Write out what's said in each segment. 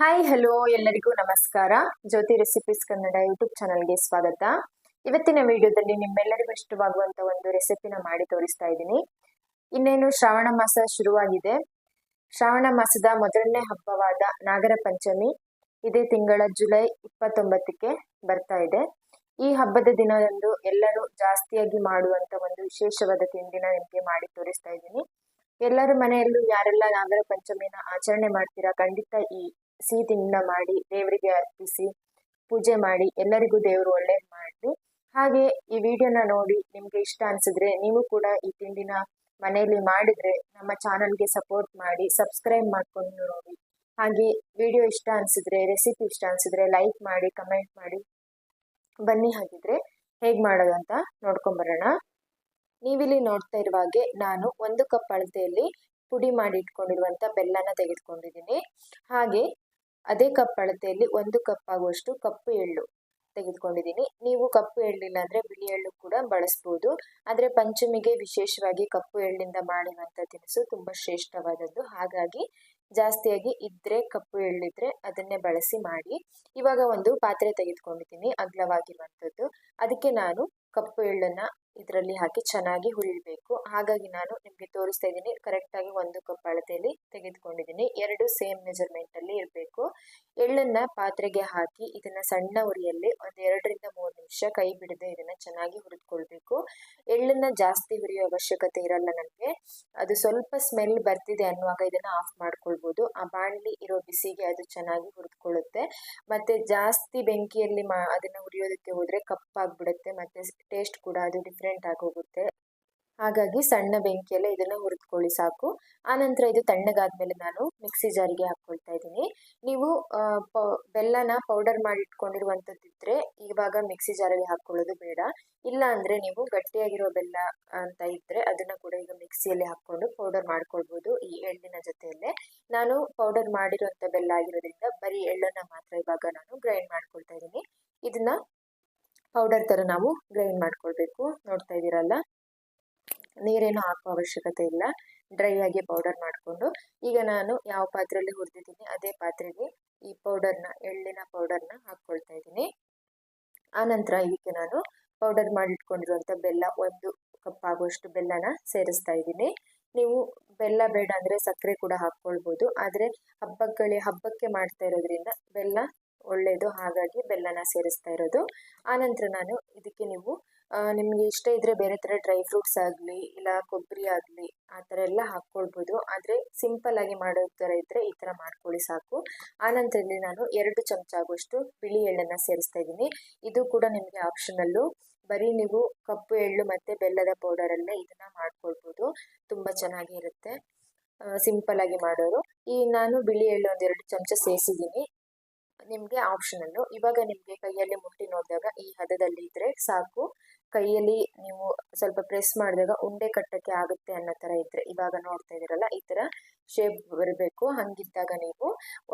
Hi hello ಎಲ್ಲರಿಗೂ ನಮಸ್ಕಾರ. ಜ್ಯೋತಿ recipes Kannada YouTube ಚಾನಲ್ಗೆ ಸ್ವಾಗತ. ಇವತ್ತಿನ ವಿಡಿಯೋದಲ್ಲಿ ನಿಮ್ಮೆಲ್ಲರಿಗೂ ಇಷ್ಟವಾಗುವಂತ ಒಂದು ರೆಸಿಪಿನ ಮಾಡಿ ತೋರಿಸ್ತಾ ಇದ್ದೀನಿ. ಇನ್ನೇನು ಶ್ರಾವಣ ಮಾಸ ಶುರುವಾಗಿದೆ. ಶ್ರಾವಣ ಮಾಸದ ಮೊದಲನೇ ಹಬ್ಬವಾದ ನಾಗರ ಪಂಚಮಿ ಇದೇ ತಿಂಗಳ ಜುಲೈ ಇಪ್ಪತ್ತೊಂಬತ್ತಕ್ಕೆ ಬರ್ತಾ ಇದೆ. ಈ ಹಬ್ಬದ ದಿನದಂದು ಎಲ್ಲರೂ ಜಾಸ್ತಿಯಾಗಿ ಮಾಡುವಂತ ಒಂದು ವಿಶೇಷವಾದ ತಿಂಡಿನ ನಿಮಗೆ ಮಾಡಿ ತೋರಿಸ್ತಾ ಇದ್ದೀನಿ. ಎಲ್ಲರ ಮನೆಯಲ್ಲೂ ಯಾರೆಲ್ಲ ನಾಗರ ಪಂಚಮಿನ ಆಚರಣೆ ಮಾಡ್ತೀರಾ ಖಂಡಿತ ಈ ಸಿಹಿ ತಿಂಡಿನ ಮಾಡಿ ದೇವರಿಗೆ ಅರ್ಪಿಸಿ ಪೂಜೆ ಮಾಡಿ ಎಲ್ಲರಿಗೂ ದೇವರು ಒಳ್ಳೇದು ಮಾಡಲಿ. ಹಾಗೆ ಈ ವಿಡಿಯೋನ ನೋಡಿ ನಿಮ್ಗೆ ಇಷ್ಟ ಅನ್ಸಿದ್ರೆ ನೀವು ಕೂಡ ಈ ತಿಂಡಿನ ಮನೆಯಲ್ಲಿ ಮಾಡಿದ್ರೆ ನಮ್ಮ ಚಾನಲ್ಗೆ ಸಪೋರ್ಟ್ ಮಾಡಿ ಸಬ್ಸ್ಕ್ರೈಬ್ ಮಾಡ್ಕೊಂಡು ನೋಡಿ. ಹಾಗೆ ವಿಡಿಯೋ ಇಷ್ಟ ಅನ್ಸಿದ್ರೆ ರೆಸಿಪಿ ಇಷ್ಟ ಅನ್ಸಿದ್ರೆ ಲೈಕ್ ಮಾಡಿ ಕಮೆಂಟ್ ಮಾಡಿ. ಬನ್ನಿ ಹಾಗಿದ್ರೆ ಹೇಗ್ ಮಾಡೋದು ಅಂತ ನೋಡ್ಕೊಂಬರೋಣ ನೀವಿಲ್ಲಿ ನೋಡ್ತಾ ಇರುವ ಹಾಗೆ ನಾನು ಒಂದು ಕಪ್ ಅಳತೆಯಲ್ಲಿ ಪುಡಿ ಮಾಡಿ ಇಟ್ಕೊಂಡಿರುವಂತ ಬೆಲ್ಲನ ತೆಗೆದುಕೊಂಡಿದ್ದೀನಿ. ಹಾಗೆ ಅದೇ ಕಪ್ ಅಳತೆಯಲ್ಲಿ ಒಂದು ಕಪ್ ಆಗುವಷ್ಟು ಕಪ್ಪು ಎಳ್ಳು ತೆಗೆದುಕೊಂಡಿದ್ದೀನಿ. ನೀವು ಕಪ್ಪು ಎಳ್ಳಿಲ್ಲ ಅಂದರೆ ಬಿಳಿ ಎಳ್ಳು ಕೂಡ ಬಳಸ್ಬೋದು. ಆದರೆ ಪಂಚಮಿಗೆ ವಿಶೇಷವಾಗಿ ಕಪ್ಪು ಎಳ್ಳಿಂದ ಮಾಡಿರುವಂಥ ತಿನಿಸು ತುಂಬ ಶ್ರೇಷ್ಠವಾದದ್ದು. ಹಾಗಾಗಿ ಜಾಸ್ತಿಯಾಗಿ ಇದ್ದರೆ ಕಪ್ಪು ಎಳ್ಳಿದ್ರೆ ಅದನ್ನೇ ಬಳಸಿ ಮಾಡಿ. ಇವಾಗ ಒಂದು ಪಾತ್ರೆ ತೆಗೆದುಕೊಂಡಿದ್ದೀನಿ, ಅಗ್ಲವಾಗಿರುವಂಥದ್ದು. ಅದಕ್ಕೆ ನಾನು ಕಪ್ಪು ಎಳ್ಳನ್ನು ಇದರಲ್ಲಿ ಹಾಕಿ ಚೆನ್ನಾಗಿ ಹುರಿಬೇಕು. ಹಾಗಾಗಿ ನಾನು ನಿಮಗೆ ತೋರಿಸ್ತಾ ಇದ್ದೀನಿ. ಕರೆಕ್ಟಾಗಿ ಒಂದು ಕಪ್ ಅಳತೆಯಲ್ಲಿ ತೆಗೆದುಕೊಂಡಿದ್ದೀನಿ. ಎರಡು ಸೇಮ್ ಮೆಜರ್ಮೆಂಟಲ್ಲಿ ಇರಬೇಕು. ಎಳ್ಳನ್ನು ಪಾತ್ರೆಗೆ ಹಾಕಿ ಇದನ್ನು ಸಣ್ಣ ಉರಿಯಲ್ಲಿ ಒಂದು ಎರಡರಿಂದ ಮೂರು ನಿಮಿಷ ಕೈ ಬಿಡದೆ ಇದನ್ನು ಚೆನ್ನಾಗಿ ಹುರಿದುಕೊಳ್ಬೇಕು. ಎಳ್ಳನ್ನು ಜಾಸ್ತಿ ಹುರಿಯೋ ಅವಶ್ಯಕತೆ ಇರಲ್ಲ ನನಗೆ. ಅದು ಸ್ವಲ್ಪ ಸ್ಮೆಲ್ ಬರ್ತಿದೆ ಅನ್ನುವಾಗ ಇದನ್ನು ಆಫ್ ಮಾಡ್ಕೊಳ್ಬೋದು. ಆ ಬಾಣಲಿ ಇರೋ ಬಿಸಿಗೆ ಅದು ಚೆನ್ನಾಗಿ ಹುರಿದುಕೊಳ್ಳುತ್ತೆ. ಮತ್ತು ಜಾಸ್ತಿ ಬೆಂಕಿಯಲ್ಲಿ ಮಾ ಅದನ್ನು ಹುರಿಯೋದಕ್ಕೆ ಹೋದರೆ ಕಪ್ಪಾಗಿಬಿಡುತ್ತೆ. ಮತ್ತು ಟೇಸ್ಟ್ ಕೂಡ ಅದು ಡಿಫ್ರೆಂಟ್ ಹೋಗುತ್ತೆ ಹಾಗಾಗಿ ಸಣ್ಣ ಬೆಂಕಿಯಲ್ಲೇ ಇದನ್ನು ಹುರಿದುಕೊಳ್ಳಿ ಸಾಕು. ಆನಂತರ ಇದು ತಣ್ಣಗಾದ್ಮೇಲೆ ನಾನು ಮಿಕ್ಸಿ ಜಾರಿಗೆ ಹಾಕ್ಕೊಳ್ತಾ ಇದ್ದೀನಿ. ನೀವು ಬೆಲ್ಲನ ಪೌಡರ್ ಮಾಡಿ ಇಟ್ಕೊಂಡಿರುವಂಥದ್ದಿದ್ರೆ ಇವಾಗ ಮಿಕ್ಸಿ ಜಾರಿಗೆ ಹಾಕ್ಕೊಳ್ಳೋದು ಬೇಡ. ಇಲ್ಲ ಅಂದರೆ ನೀವು ಗಟ್ಟಿಯಾಗಿರೋ ಬೆಲ್ಲ ಅಂತ ಇದ್ದರೆ ಅದನ್ನು ಕೂಡ ಈಗ ಮಿಕ್ಸಿಯಲ್ಲಿ ಹಾಕ್ಕೊಂಡು ಪೌಡರ್ ಮಾಡ್ಕೊಳ್ಬೋದು ಈ ಎಳ್ಳಿನ ಜೊತೆಯಲ್ಲೇ. ನಾನು ಪೌಡರ್ ಮಾಡಿರುವಂಥ ಬೆಲ್ಲ ಆಗಿರೋದ್ರಿಂದ ಬರೀ ಎಳ್ಳನ್ನು ಮಾತ್ರ ಇವಾಗ ನಾನು ಗ್ರೈಂಡ್ ಮಾಡ್ಕೊಳ್ತಾ ಇದ್ದೀನಿ. ಇದನ್ನು ಪೌಡರ್ ಥರ ನಾವು ಗ್ರೈಂಡ್ ಮಾಡ್ಕೊಳ್ಬೇಕು. ನೋಡ್ತಾ ಇದ್ದೀರಲ್ಲ? ನೀರೇನು ಹಾಕೋ ಅವಶ್ಯಕತೆ ಇಲ್ಲ. ಡ್ರೈ ಆಗಿ ಪೌಡರ್ ಮಾಡಿಕೊಂಡು ಈಗ ನಾನು ಯಾವ ಪಾತ್ರೆಯಲ್ಲಿ ಹುರಿದಿದ್ದೀನಿ ಅದೇ ಪಾತ್ರೆಗೆ ಈ ಪೌಡರ್ನ ಎಳ್ಳಿನ ಪೌಡರ್ನ ಹಾಕ್ಕೊಳ್ತಾ ಇದ್ದೀನಿ. ಆನಂತರ ಇದಕ್ಕೆ ನಾನು ಪೌಡರ್ ಮಾಡಿಟ್ಕೊಂಡಿರುವಂಥ ಬೆಲ್ಲ, ಒಂದು ಕಪ್ ಆಗುವಷ್ಟು ಬೆಲ್ಲನ ಸೇರಿಸ್ತಾ ಇದ್ದೀನಿ. ನೀವು ಬೆಲ್ಲ ಬೇಡ ಅಂದರೆ ಸಕ್ಕರೆ ಕೂಡ ಹಾಕ್ಕೊಳ್ಬೋದು. ಆದರೆ ಹಬ್ಬಗಳೇ ಹಬ್ಬಕ್ಕೆ ಮಾಡ್ತಾ ಇರೋದ್ರಿಂದ ಬೆಲ್ಲ ಒಳ್ಳೆಯದು ಹಾಗಾಗಿ ಬೆಲ್ಲನ ಸೇರಿಸ್ತಾ ಇರೋದು. ಆನಂತರ ನಾನು ಇದಕ್ಕೆ ನೀವು ನಿಮಗೆ ಇಷ್ಟ ಇದ್ದರೆ ಬೇರೆ ಥರ ಡ್ರೈ ಫ್ರೂಟ್ಸ್ ಆಗಲಿ, ಇಲ್ಲ ಕೊಬ್ಬರಿ ಆಗಲಿ, ಆ ಥರ ಎಲ್ಲ ಹಾಕ್ಕೊಳ್ಬೋದು. ಆದರೆ ಆಗಿ ಮಾಡೋ ಥರ ಇದ್ದರೆ ಈ ಥರ ಮಾಡ್ಕೊಳ್ಳಿ ಸಾಕು. ಆನಂತರದಲ್ಲಿ ನಾನು ಎರಡು ಚಮಚ ಆಗುವಷ್ಟು ಬಿಳಿ ಎಳ್ಳನ್ನು ಸೇರಿಸ್ತಾ ಇದ್ದೀನಿ. ಇದು ಕೂಡ ನಿಮಗೆ ಆಪ್ಷನಲ್ಲು. ಬರೀ ನೀವು ಕಪ್ಪು ಎಳ್ಳು ಮತ್ತು ಬೆಲ್ಲದ ಪೌಡರಲ್ಲೇ ಇದನ್ನು ಮಾಡ್ಕೊಳ್ಬೋದು. ತುಂಬ ಚೆನ್ನಾಗಿರುತ್ತೆ. ಸಿಂಪಲ್ ಆಗಿ ಮಾಡೋರು ಈ ನಾನು ಬಿಳಿ ಎಳ್ಳು ಒಂದೆರಡು ಚಮಚ ಸೇರಿಸಿದ್ದೀನಿ ನಿಮಗೆ ಆಪ್ಷನಲ್ಲು ಇವಾಗ ನಿಮಗೆ ಕೈಯಲ್ಲಿ ಮುಟ್ಟಿ ನೋಡಿದಾಗ ಈ ಹದದಲ್ಲಿ ಇದ್ರೆ ಸಾಕು. ಕೈಯಲ್ಲಿ ನೀವು ಸ್ವಲ್ಪ ಪ್ರೆಸ್ ಮಾಡಿದಾಗ ಉಂಡೆ ಕಟ್ಟಕ್ಕೆ ಆಗುತ್ತೆ ಅನ್ನೋ ತರ ಇದ್ರೆ, ಇವಾಗ ನೋಡ್ತಾ ಇದ್ದೀರಲ್ಲ, ಈ ತರ ಶೇಪ್ ಬರಬೇಕು. ಹಾಗಿದ್ದಾಗ ನೀವು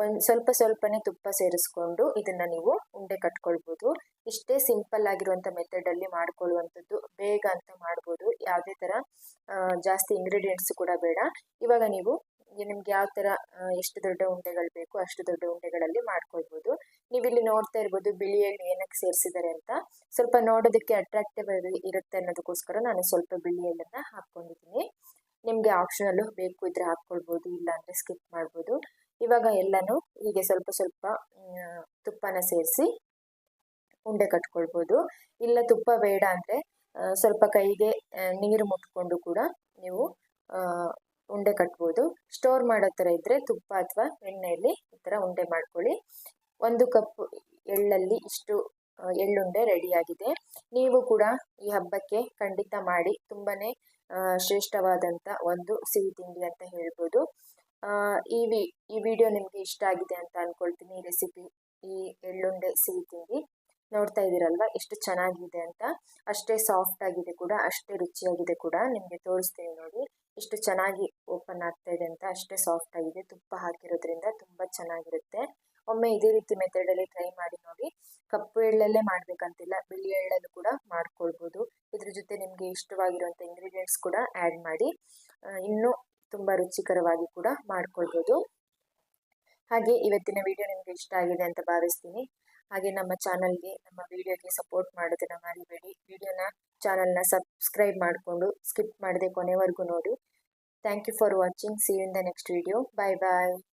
ಒಂದು ಸ್ವಲ್ಪ ಸ್ವಲ್ಪನೇ ತುಪ್ಪ ಸೇರಿಸ್ಕೊಂಡು ಇದನ್ನ ನೀವು ಉಂಡೆ ಕಟ್ಕೊಳ್ಬೋದು. ಇಷ್ಟೇ ಸಿಂಪಲ್ ಆಗಿರುವಂತ ಮೆಥಡ್ ಅಲ್ಲಿ ಮಾಡ್ಕೊಳ್ಳುವಂಥದ್ದು. ಬೇಗ ಅಂತ ಮಾಡ್ಬೋದು. ಯಾವುದೇ ತರ ಜಾಸ್ತಿ ಇಂಗ್ರೀಡಿಯೆಂಟ್ಸ್ ಕೂಡ ಬೇಡ. ಇವಾಗ ನೀವು ನಿಮ್ಗೆ ಯಾವ ಥರ ಎಷ್ಟು ದೊಡ್ಡ ಉಂಡೆಗಳು ಬೇಕು ಅಷ್ಟು ದೊಡ್ಡ ಉಂಡೆಗಳಲ್ಲಿ ಮಾಡ್ಕೊಳ್ಬೋದು. ನೀವಿಲ್ಲಿ ನೋಡ್ತಾ ಇರ್ಬೋದು ಬಿಳಿಯಲ್ಲಿ ಏನಕ್ಕೆ ಸೇರಿಸಿದ್ದಾರೆ ಅಂತ. ಸ್ವಲ್ಪ ನೋಡೋದಕ್ಕೆ ಅಟ್ರಾಕ್ಟಿವ್ ಇರುತ್ತೆ ಅನ್ನೋದಕ್ಕೋಸ್ಕರ ನಾನು ಸ್ವಲ್ಪ ಬಿಳಿಯಲ್ಲನ್ನು ಹಾಕ್ಕೊಂಡಿದ್ದೀನಿ. ನಿಮಗೆ ಆಪ್ಷನಲ್ಲು ಬೇಕು ಇದ್ರೆ ಹಾಕ್ಕೊಳ್ಬೋದು, ಇಲ್ಲ ಅಂದರೆ ಸ್ಕಿಪ್ ಮಾಡ್ಬೋದು. ಇವಾಗ ಎಲ್ಲನೂ ಹೀಗೆ ಸ್ವಲ್ಪ ಸ್ವಲ್ಪ ತುಪ್ಪನ ಸೇರಿಸಿ ಉಂಡೆ ಕಟ್ಕೊಳ್ಬೋದು. ಇಲ್ಲ ತುಪ್ಪ ಬೇಡ ಅಂದರೆ ಸ್ವಲ್ಪ ಕೈಗೆ ನೀರು ಮುಟ್ಕೊಂಡು ಕೂಡ ನೀವು ಉಂಡೆ ಕಟ್ಬೋದು. ಸ್ಟೋರ್ ಮಾಡೋ ಥರ ಇದ್ದರೆ ತುಪ್ಪ ಅಥವಾ ಎಣ್ಣೆಯಲ್ಲಿ ಈ ಥರ ಉಂಡೆ ಮಾಡ್ಕೊಳ್ಳಿ. ಒಂದು ಕಪ್ ಎಳ್ಳಲ್ಲಿ ಇಷ್ಟು ಎಳ್ಳುಂಡೆ ರೆಡಿಯಾಗಿದೆ ನೀವು ಕೂಡ ಈ ಹಬ್ಬಕ್ಕೆ ಖಂಡಿತ ಮಾಡಿ ತುಂಬಾ ಶ್ರೇಷ್ಠವಾದಂಥ ಒಂದು ಸಿಹಿ ತಿಂಡಿ ಅಂತ ಹೇಳ್ಬೋದು. ಈ ವಿ, ಈ ವಿಡಿಯೋ ನಿಮಗೆ ಇಷ್ಟ ಆಗಿದೆ ಅಂತ ಅಂದ್ಕೊಳ್ತೀನಿ ಈ ರೆಸಿಪಿ ಈ ಎಳ್ಳುಂಡೆ ಸಿಹಿ ತಿಂಡಿ. ನೋಡ್ತಾ ಇದ್ದೀರಲ್ವ? ಎಷ್ಟು ಚೆನ್ನಾಗಿದೆ ಅಂತ. ಅಷ್ಟೇ ಸಾಫ್ಟ್ ಆಗಿದೆ ಕೂಡ, ಅಷ್ಟೇ ರುಚಿಯಾಗಿದೆ ಕೂಡ ನಿಮಗೆ ತೋರಿಸ್ತೀನಿ ನೋಡಿ. ಎಷ್ಟು ಚೆನ್ನಾಗಿ ಓಪನ್ ಆಗ್ತಾ ಇದೆ ಅಂತ ಅಷ್ಟೇ ಸಾಫ್ಟ್ ಆಗಿದೆ. ತುಪ್ಪ ಹಾಕಿರೋದ್ರಿಂದ ತುಂಬ ಚೆನ್ನಾಗಿರುತ್ತೆ. ಒಮ್ಮೆ ಇದೇ ರೀತಿ ಮೆಥಡಲ್ಲಿ ಟ್ರೈ ಮಾಡಿ ನೋಡಿ. ಕಪ್ಪು ಎಳ್ಳಲ್ಲೇ ಮಾಡಬೇಕಂತಿಲ್ಲ. ಬಿಳಿ ಎಳ್ಳಲ್ಲೂ ಕೂಡ ಮಾಡ್ಕೊಳ್ಬೋದು. ಇದ್ರ ಜೊತೆ ನಿಮಗೆ ಇಷ್ಟವಾಗಿರುವಂಥ ಇಂಗ್ರೀಡಿಯೆಂಟ್ಸ್ ಕೂಡ ಆ್ಯಡ್ ಮಾಡಿ ಇನ್ನೂ ತುಂಬ ರುಚಿಕರವಾಗಿ ಕೂಡ ಮಾಡ್ಕೊಳ್ಬೋದು. ಹಾಗೆ ಇವತ್ತಿನ ವಿಡಿಯೋ ನಿಮಗೆ ಇಷ್ಟ ಆಗಿದೆ ಅಂತ ಭಾವಿಸ್ತೀನಿ. ಹಾಗೆ ನಮ್ಮ ಚಾನಲ್ಗೆ, ನಮ್ಮ ವಿಡಿಯೋಗೆ ಸಪೋರ್ಟ್ ಮಾಡೋದನ್ನ ಮರಿಬೇಡಿ. ವಿಡಿಯೋನ ಚಾನಲ್ನ ಸಬ್ಸ್ಕ್ರೈಬ್ ಮಾಡಿಕೊಂಡು, ಸ್ಕಿಪ್ ಮಾಡದೆ ಕೊನೆವರೆಗೂ ನೋಡಿ. Thank you for watching. See in the next video bye bye